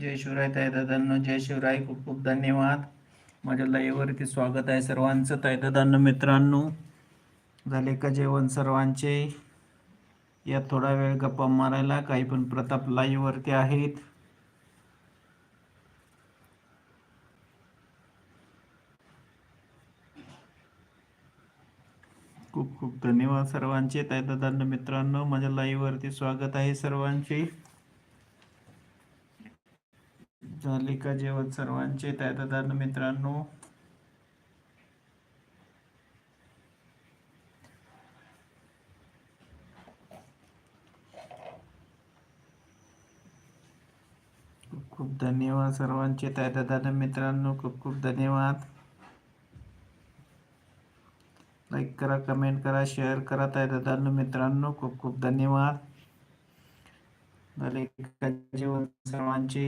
जय शिवराय ताई जय शिवराय. खूप खूप धन्यवाद. माझ्या लाईव्हवरती स्वागत आहे सर्वांचं. ताई मित्रांनो झाले का जेवण सर्वांचे? या थोडा वेळ गप्पा मारायला. काही पण प्रताप लाईव्हवरती आहेत. खूप खूप धन्यवाद सर्वांचे. ताई मित्रांनो माझ्या लाईव्हवरती स्वागत आहे सर्वांचे. झाले का जेवण सर्वांचे? ताई मित्रांनो. खूप खूप धन्यवाद सर्वांचे. ताई मित्रांनो खूप खूप धन्यवाद. लाईक करा कमेंट करा शेअर करा ताई मित्रांनो. खूप खूप धन्यवाद. झाले का जेवण सर्वांचे?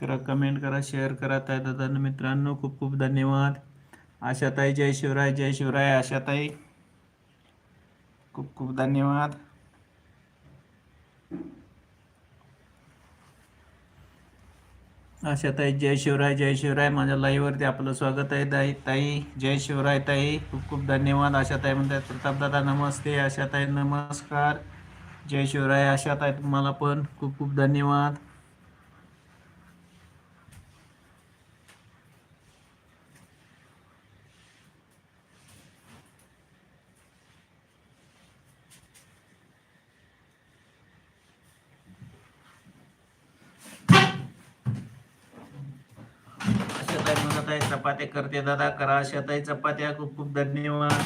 करा कमेंट करा शेअर करा ताई दादा मित्रांनो खूप खूप धन्यवाद. आशाताई जय शिवराय जय शिवराय आशाताई. खूप खूप धन्यवाद. आशाताई जय शिवराय जय शिवराय. माझ्या लाईव्हवरती आपलं स्वागत आहे ताई. ताई जय शिवराय ताई. खूप खूप धन्यवाद. आशाताई म्हणतात प्रतापदादा नमस्ते. आशाताई नमस्कार. जय शिवराय. आशाताई तुम्हाला पण खूप खूप धन्यवाद. दादा म्हणत आहे चपात्या करते दादा करा आशाताई चपात्या. खूप खूप धन्यवाद.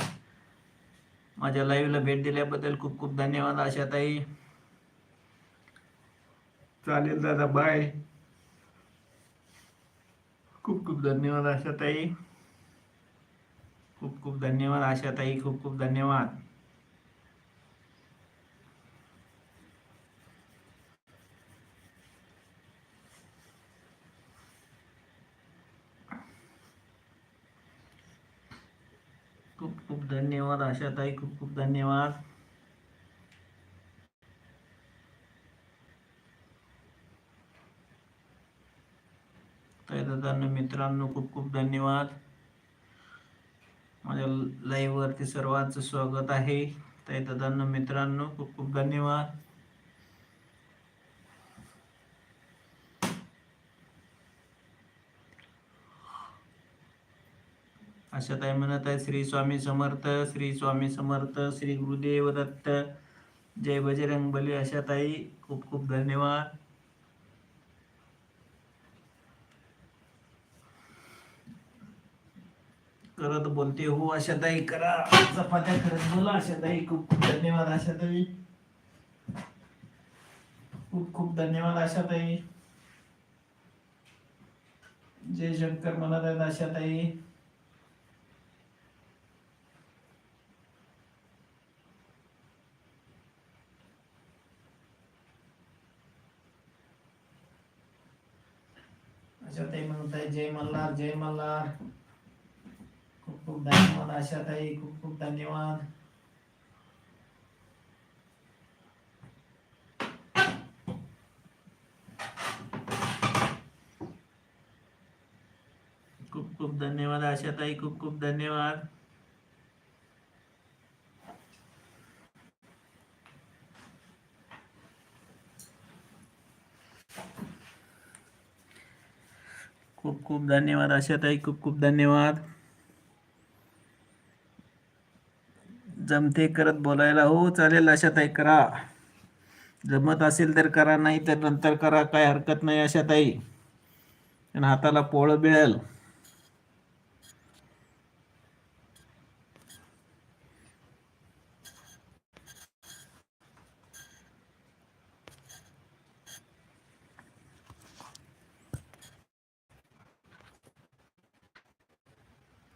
माझ्या लाईव्हला भेट दिल्याबद्दल खूप खूप धन्यवाद आशाताई चालेल दादा बाय खूप खूप धन्यवाद आशाताई खूप खूप धन्यवाद आशाताई खूप खूप धन्यवाद. खूप खूप धन्यवाद आशाताई खूप खूप धन्यवाद. ताई मित्रांनो खूप खूप धन्यवाद. माझ्या लाईव्ह वरती सर्वांचं स्वागत आहे. ताई दादांना मित्रांनो खूप खूप धन्यवाद. आशाताई म्हणत आहे श्री स्वामी समर्थ श्री स्वामी समर्थ श्री गुरुदेव दत्त. जय बजरंग बली आशाताई खूप खूप धन्यवाद. करत बोलते हो आशाताई करा. चपात्या करत बोला आशाताई खूप खूप धन्यवाद आशाताई खूप खूप धन्यवाद आशाताई जय शंकर म्हणत आहेत आशाताई आशाताई म्हणताय जय मल्हार जय मल्हार. खूप खूप धन्यवाद आशाताई खूप खूप धन्यवाद. खूप खूप धन्यवाद आशाताई खूप खूप धन्यवाद. खूप खूप धन्यवाद आशाताई खूप खूप धन्यवाद. जमते करत बोलायला. हो चालेल आशाताई करा. जमत असेल तर करा नाही तर नंतर करा काय हरकत नाही आशाताई. पण हाताला पोळं मिळेल